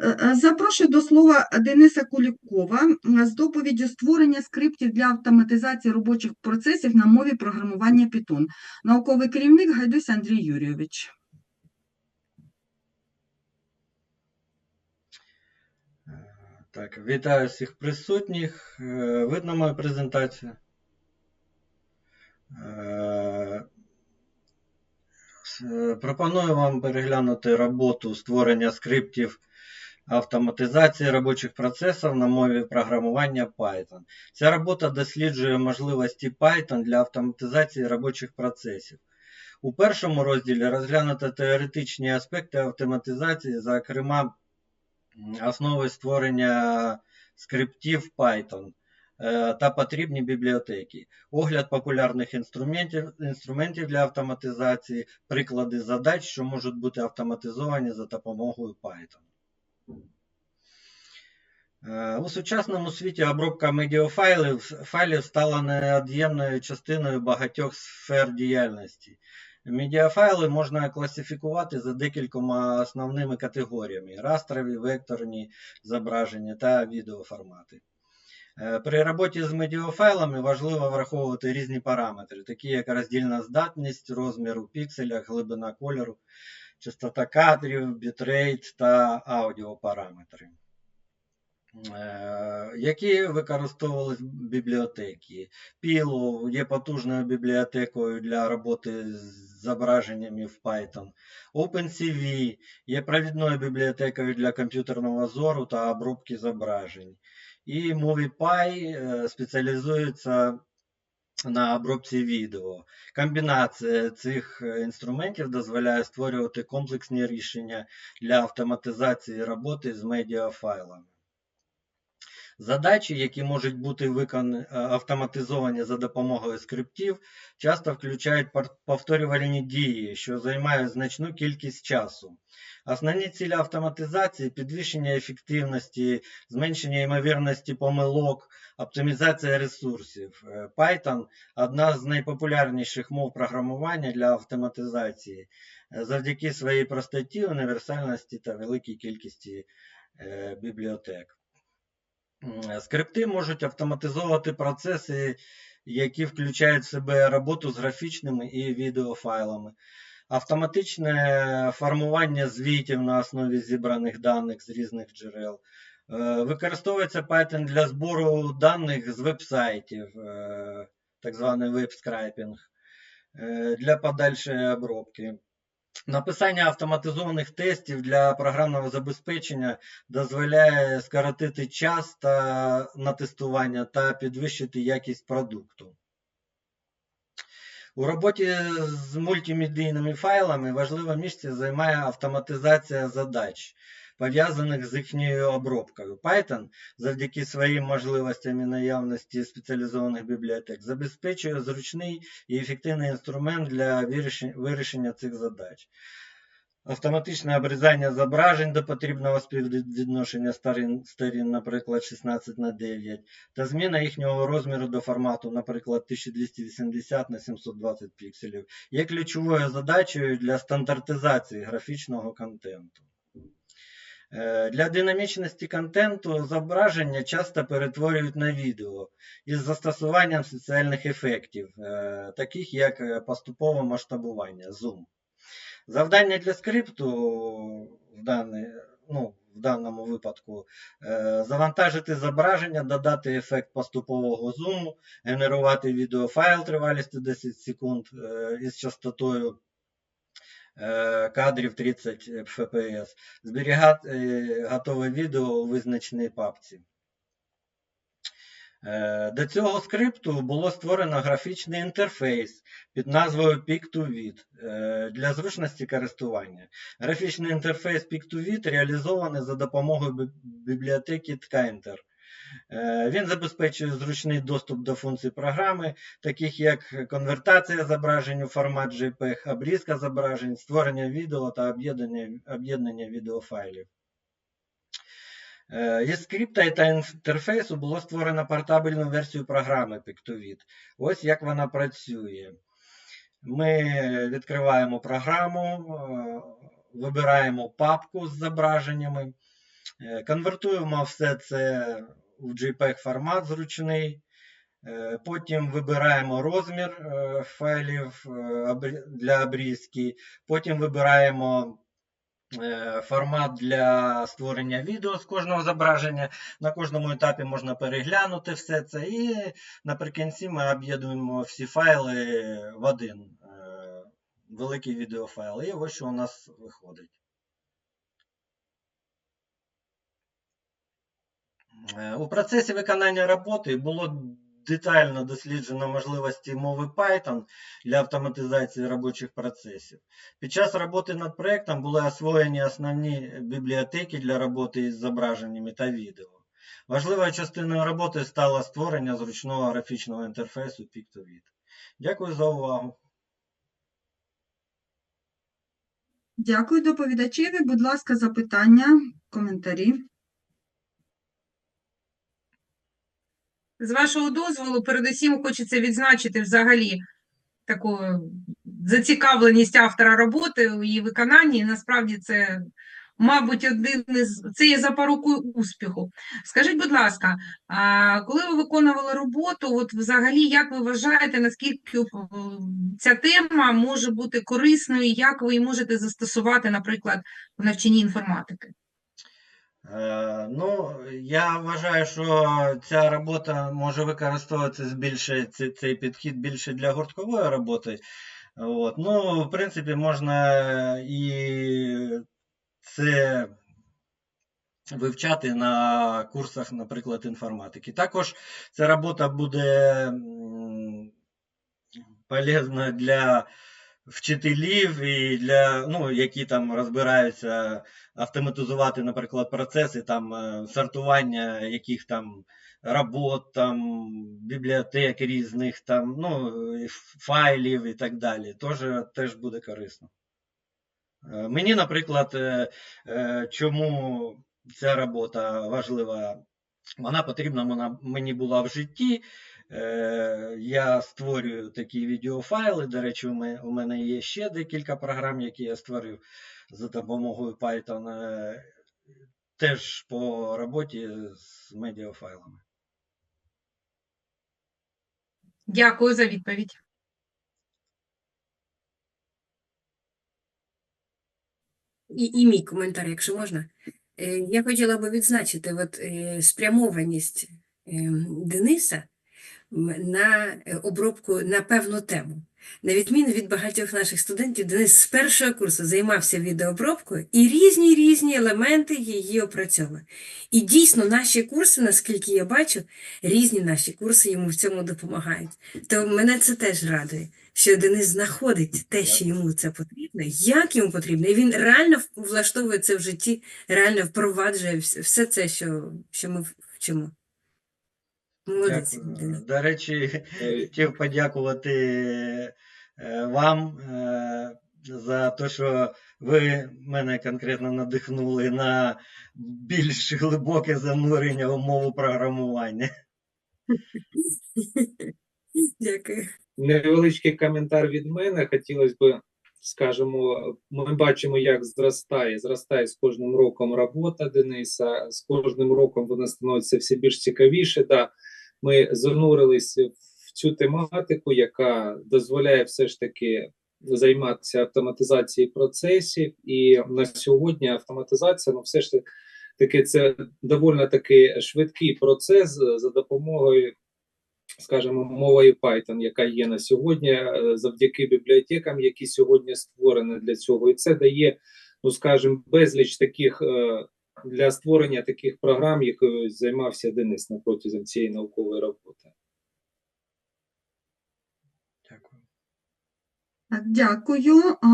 Е, е, Запрошую до слова Дениса Кулікова з доповіддю створення скриптів для автоматизації робочих процесів на мові програмування Python. Науковий керівник Гайдусь Андрій Юрійович. Так, вітаю всіх присутніх. Е, Видно мою презентацію? Пропоную вам переглянути роботу створення скриптів автоматизації робочих процесів на мові програмування Python. Ця робота досліджує можливості Python для автоматизації робочих процесів. У першому розділі розглянуто теоретичні аспекти автоматизації, зокрема основи створення скриптів Python е, та потрібні бібліотеки, огляд популярних інструментів, інструментів для автоматизації, приклади задач, що можуть бути автоматизовані за допомогою Python. Е, У сучасному світі обробка медіафайлів файлів стала невід'ємною частиною багатьох сфер діяльності. Медіафайли можна класифікувати за декількома основними категоріями: растрові, векторні зображення та відеоформати. Е, При роботі з медіафайлами важливо враховувати різні параметри, такі як роздільна здатність, розмір у пікселях, глибина кольору, частота кадрів, бітрейт та аудіопараметри. Е, Які використовувались бібліотеки? Pillow є потужною бібліотекою для роботи з зображеннями в Python. OpenCV є провідною бібліотекою для комп'ютерного зору та обробки зображень. І MoviePy е, спеціалізується на обробці відео. Комбінація цих е, інструментів дозволяє створювати комплексні рішення для автоматизації роботи з медіафайлами. Задачі, які можуть бути виконані автоматизовані за допомогою скриптів, часто включають повторювальні дії, що займають значну кількість часу. Основні цілі автоматизації підвищення ефективності, зменшення ймовірності помилок, оптимізація ресурсів. Е, Python одна з найпопулярніших мов програмування для автоматизації е, завдяки своїй простоті, універсальності та великій кількості е, бібліотек. Скрипти можуть автоматизовувати процеси, які включають в себе роботу з графічними і відеофайлами, автоматичне формування звітів на основі зібраних даних з різних джерел. Е, Використовується Python для збору даних з веб-сайтів, е, так званий веб-скрайпінг, е, для подальшої обробки. Написання автоматизованих тестів для програмного забезпечення дозволяє скоротити час та, на тестування та підвищити якість продукту. У роботі з мультимедійними файлами важливе місце займає автоматизація задач, пов'язаних з їхньою обробкою. Python завдяки своїм можливостям і наявності спеціалізованих бібліотек забезпечує зручний і ефективний інструмент для вирішення, цих задач. Автоматичне обрізання зображень до потрібного співвідношення сторін, наприклад, 16 на 9, та зміна їхнього розміру до формату, наприклад, 1280 на 720 пікселів, є ключовою задачею для стандартизації графічного контенту. Е, Для динамічності контенту зображення часто перетворюють на відео із застосуванням спеціальних ефектів, е, таких як е, поступове масштабування, зум. Завдання для скрипту в, даний, ну, в даному випадку завантажити зображення, додати ефект поступового зуму, генерувати відеофайл тривалістю 10 секунд із частотою кадрів 30 fps, зберігати е, готове відео у визначеній папці. Е, До цього скрипту було створено графічний інтерфейс під назвою Pick2Vid е, для зручності користування. Графічний інтерфейс Pick2Vid реалізований за допомогою бібліотеки Tkinter. Е, Він забезпечує зручний доступ до функцій програми, таких як конвертація зображень у формат JPEG, обрізка зображень, створення відео та об'єднання об'єднання відеофайлів. Е, Із скрипта та інтерфейсу було створено портабельну версію програми Pictovid. Ось як вона працює. Ми відкриваємо програму, е, вибираємо папку з зображеннями, Конвертуємо все це у JPEG формат зручний. Е, Потім вибираємо розмір е, файлів е, для обрізки. Потім вибираємо е, формат для створення відео з кожного зображення. На кожному етапі можна переглянути все це. І наприкінці ми об'єднуємо всі файли в один е, великий відеофайл. І ось що у нас виходить. У процесі виконання роботи було детально досліджено можливості мови Python для автоматизації робочих процесів. Під час роботи над проєктом були освоєні основні бібліотеки для роботи із зображеннями та відео. Важливою частиною роботи стало створення зручного графічного інтерфейсу Pictovid. Дякую за увагу. Дякую доповідачеві. Будь ласка, запитання, коментарі. З вашого дозволу, передусім хочеться відзначити взагалі таку зацікавленість автора роботи у її виконанні. Насправді це, мабуть, один із це є запорукою успіху. Скажіть, будь ласка, а коли ви виконували роботу, от взагалі, як ви вважаєте, наскільки е, ця тема може бути корисною, як ви її можете застосувати, наприклад, в навчанні інформатики? Е, Ну, я вважаю, що ця робота може використовуватися більше, цей, підхід більше для гурткової роботи. От. Ну, в принципі, можна і це вивчати на курсах, наприклад, інформатики. Також ця робота буде полезна для вчителів і для, ну, які там розбираються автоматизувати, наприклад, процеси там е, сортування яких там робот, там бібліотек різних, там, ну, файлів і так далі. Тоже, теж буде корисно. Е, Мені, наприклад, е, е, чому ця робота важлива, вона потрібна мені була в житті. Е, Я створюю такі відеофайли. До речі, у мене, є ще декілька програм, які я створив за допомогою Python. е, Теж по роботі з медіафайлами. Дякую за відповідь. І, і мій коментар, якщо можна. Е, Я хотіла би відзначити от, е, спрямованість е, Дениса на е, обробку на певну тему. На відміну від багатьох наших студентів, Денис з першого курсу займався відеообробкою і різні різні елементи її опрацьовує. І дійсно наші курси, наскільки я бачу, різні наші курси йому в цьому допомагають. То мене це теж радує, що Денис знаходить те, що йому це потрібно, як йому потрібно, і він реально влаштовує це в житті, реально впроваджує все це, що, що ми вчимо. Дякую. До речі, хотів подякувати е, вам е, за те, що ви мене конкретно надихнули на більш глибоке занурення в мову програмування. Дякую. Невеличкий коментар від мене. Хотілося б, скажімо, ми бачимо, як зростає, зростає з кожним роком робота Дениса, з кожним роком вона становиться все більш цікавіше. Да, ми занурились в цю тематику, яка дозволяє все ж таки займатися автоматизацією процесів. І на сьогодні автоматизація, ну все ж таки, це доволі таки швидкий процес за допомогою скажімо, мовою Python, яка є на сьогодні, е, завдяки бібліотекам, які сьогодні створені для цього, і це дає, ну скажімо, безліч таких е, для створення таких програм, якою займався Денис на протязі цієї наукової роботи. Дякую. Дякую.